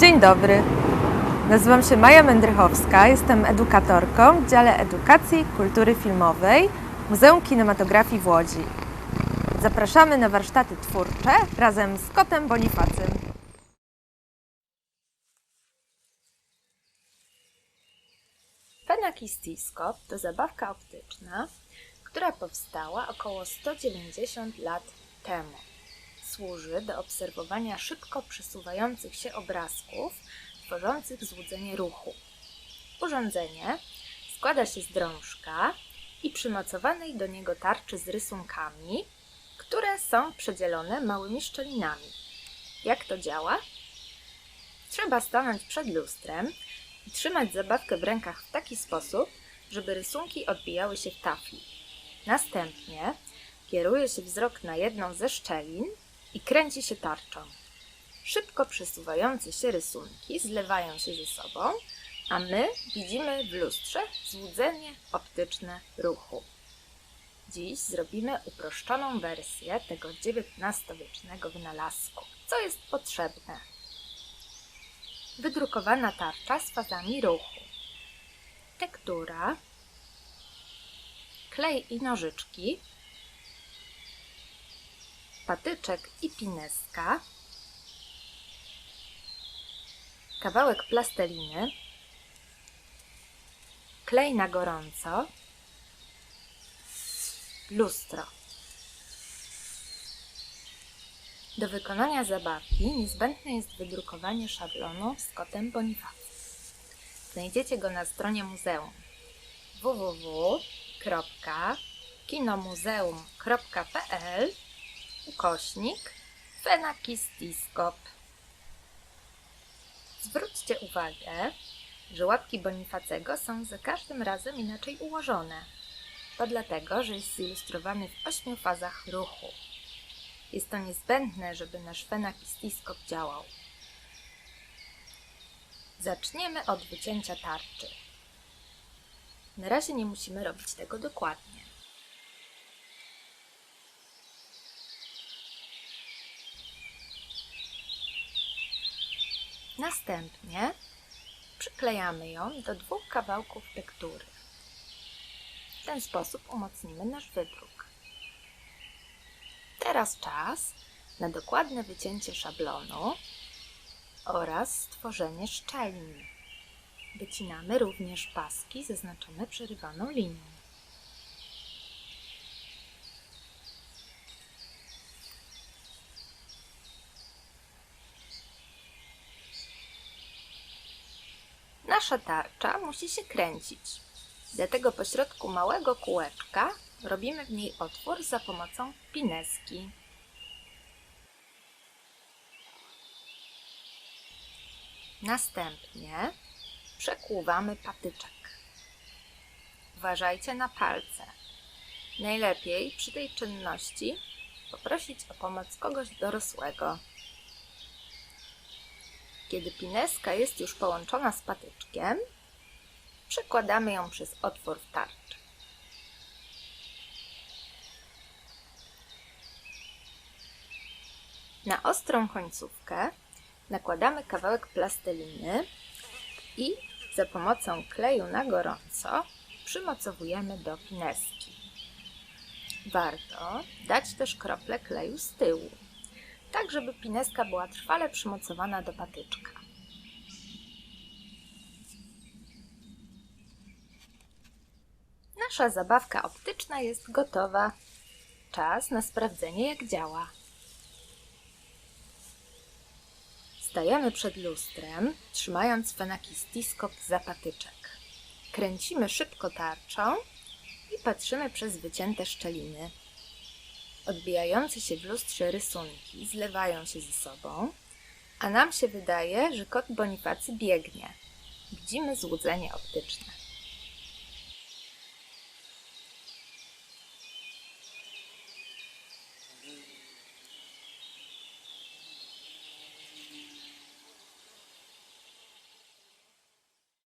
Dzień dobry. Nazywam się Maja Mędrychowska, jestem edukatorką w dziale edukacji i kultury filmowej Muzeum Kinematografii w Łodzi. Zapraszamy na warsztaty twórcze razem z kotem Bonifacym. Fenakistiskop to zabawka optyczna, która powstała około 190 lat temu. Służy do obserwowania szybko przesuwających się obrazków tworzących złudzenie ruchu. Urządzenie składa się z drążka i przymocowanej do niego tarczy z rysunkami, które są przedzielone małymi szczelinami. Jak to działa? Trzeba stanąć przed lustrem i trzymać zabawkę w rękach w taki sposób, żeby rysunki odbijały się w tafli. Następnie kieruje się wzrok na jedną ze szczelin i kręci się tarczą. Szybko przesuwające się rysunki zlewają się ze sobą, a my widzimy w lustrze złudzenie optyczne ruchu. Dziś zrobimy uproszczoną wersję tego XIX-wiecznego wynalazku. Co jest potrzebne? wydrukowana tarcza z fazami ruchu, tektura, klej i nożyczki, patyczek i pineska, kawałek plasteliny, klej na gorąco, lustro. Do wykonania zabawki niezbędne jest wydrukowanie szablonu z kotem Bonifacy. Znajdziecie go na stronie muzeum www.kinomuzeum.pl ukośnik fenakistiskop. Zwróćcie uwagę, że łapki Bonifacego są za każdym razem inaczej ułożone. To dlatego, że jest zilustrowany w ośmiu fazach ruchu. Jest to niezbędne, żeby nasz fenakistiskop działał. Zaczniemy od wycięcia tarczy. Na razie nie musimy robić tego dokładnie. Następnie przyklejamy ją do dwóch kawałków tektury. W ten sposób umocnimy nasz wydruk. Teraz czas na dokładne wycięcie szablonu oraz stworzenie szczelin. Wycinamy również paski zaznaczone przerywaną linią. Nasza tarcza musi się kręcić. Dlatego pośrodku małego kółeczka robimy w niej otwór za pomocą pineski. Następnie przekłuwamy patyczek. Uważajcie na palce. Najlepiej przy tej czynności poprosić o pomoc kogoś dorosłego. Kiedy pineska jest już połączona z patyczkiem, przekładamy ją przez otwór w tarczy. Na ostrą końcówkę nakładamy kawałek plasteliny i za pomocą kleju na gorąco przymocowujemy do pineski. Warto dać też krople kleju z tyłu, tak żeby pineska była trwale przymocowana do patyczka. Nasza zabawka optyczna jest gotowa. Czas na sprawdzenie, jak działa. Stajemy przed lustrem, trzymając fenakistiskop za patyczek. Kręcimy szybko tarczą i patrzymy przez wycięte szczeliny. Odbijające się w lustrze rysunki zlewają się ze sobą, a nam się wydaje, że kot Bonifacy biegnie. Widzimy złudzenie optyczne.